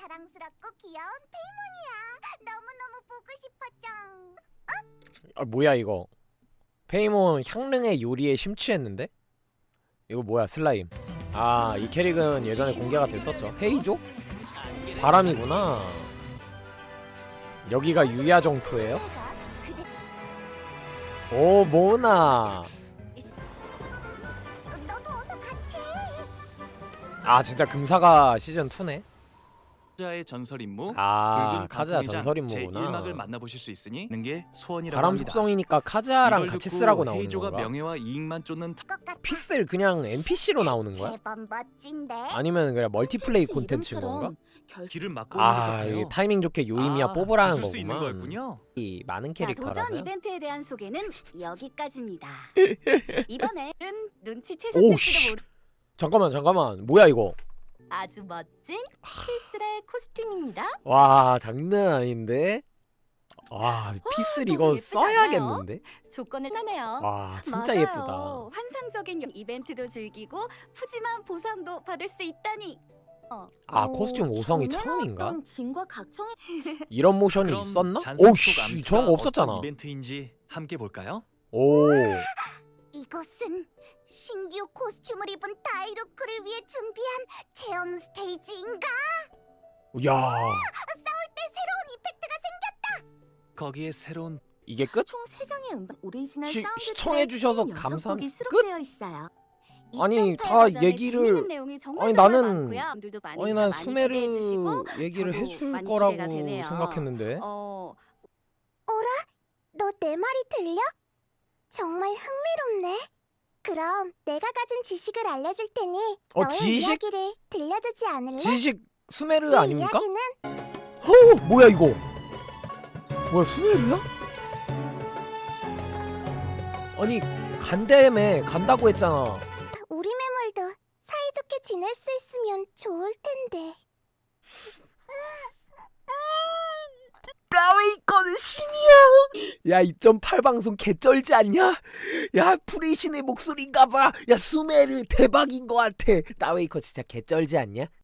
사랑스럽고 귀여운 페이몬이야. 너무너무 보고 싶었죠. 아 뭐야 이거 페이몬 향릉의 요리에 심취했는데? 이거 뭐야 슬라임 아 이 캐릭은 예전에 공개가 됐었죠 헤이조? 바람이구나 여기가 유야정토예요? 오 모나 너도 어서 같이 해. 아 진짜 금사가 시즌 2네 카자의 전설 임무 아 붉은 카즈야 단풍이장 전설 임무구나 제1막을 만나보실 수 있으니 는게 소원이라고 바람 합니다. 속성이니까 이걸 같이 듣고 쓰라고 나오는 헤이조가 건가? 명예와 이익만 쫓는 타- 것 같아. 픽셀 그냥 NPC로 나오는 거야? 제법 멋진데. 아니면 그냥 멀티플레이 콘텐츠인 건가? 길을 막고 있는 것 아 같아요. 이게 타이밍 좋게 요이미야 아, 뽑으라는 수 있는 거구만 거였군요. 이 많은 자, 캐릭터라서 도전 이벤트에 대한 소개는 여기까지입니다. 씨. 눈치채셨을지도 모르 잠깐만 잠깐만 뭐야 이거 아주 멋진 필슬의 코스튬입니다. 와 장난 아닌데 와 피슬 너무 이거 예쁘지 써야겠는데 조건을 하네요. 와 진짜 맞아요. 예쁘다 환상적인 이벤트도 즐기고 푸짐한 보상도 받을 수 있다니. 아 코스튬 5성이 천 원인가 진과 각청의 이런 모션이 그럼 있었나 잔상 속 오씨 암투가 저런 거 없었잖아 어떤 이벤트인지 함께 볼까요? 오 이곳은 신규 코스튬을 입은 다이루크를 위해 준비한 체험 스테이지인가? 야 싸울 때 새로운 이펙트가 생. 거기에 새로운 이게 끝 총 3장의 음반 오리지널 시- 사운드 시청해주셔서 트랙 감사- 6곡이 끝? 수록되어 있어요. 아니, 다 버전에 얘기를- 재밌는 내용이 정말 아니, 정말 나는- 많고요. 분들도 많이 아니 난 많이 수메르 기대해 주시고 얘기를 저도 해줄 많이 거라고 기대가 되네요. 생각했는데 어, 너 내 말이 들려? 정말 흥미롭네. 그럼 내가 가진 지식을 알려줄 테니 어, 너의 지식? 이야기를 들려주지 않을래? 지식 수메르 이 아닙니까? 이야기는 어 뭐야 이거 뭐야 수메르야? 아니 간다며 간다고 했잖아 우리 매물도 사이좋게 지낼 수 있으면 좋을 텐데. 까웨이거는 신이야. 야 2.8 방송 개쩔지 않냐? 야 프리신의 목소리인가 봐. 야 수메르 대박인 것 같아. 따웨이커 진짜 개쩔지 않냐?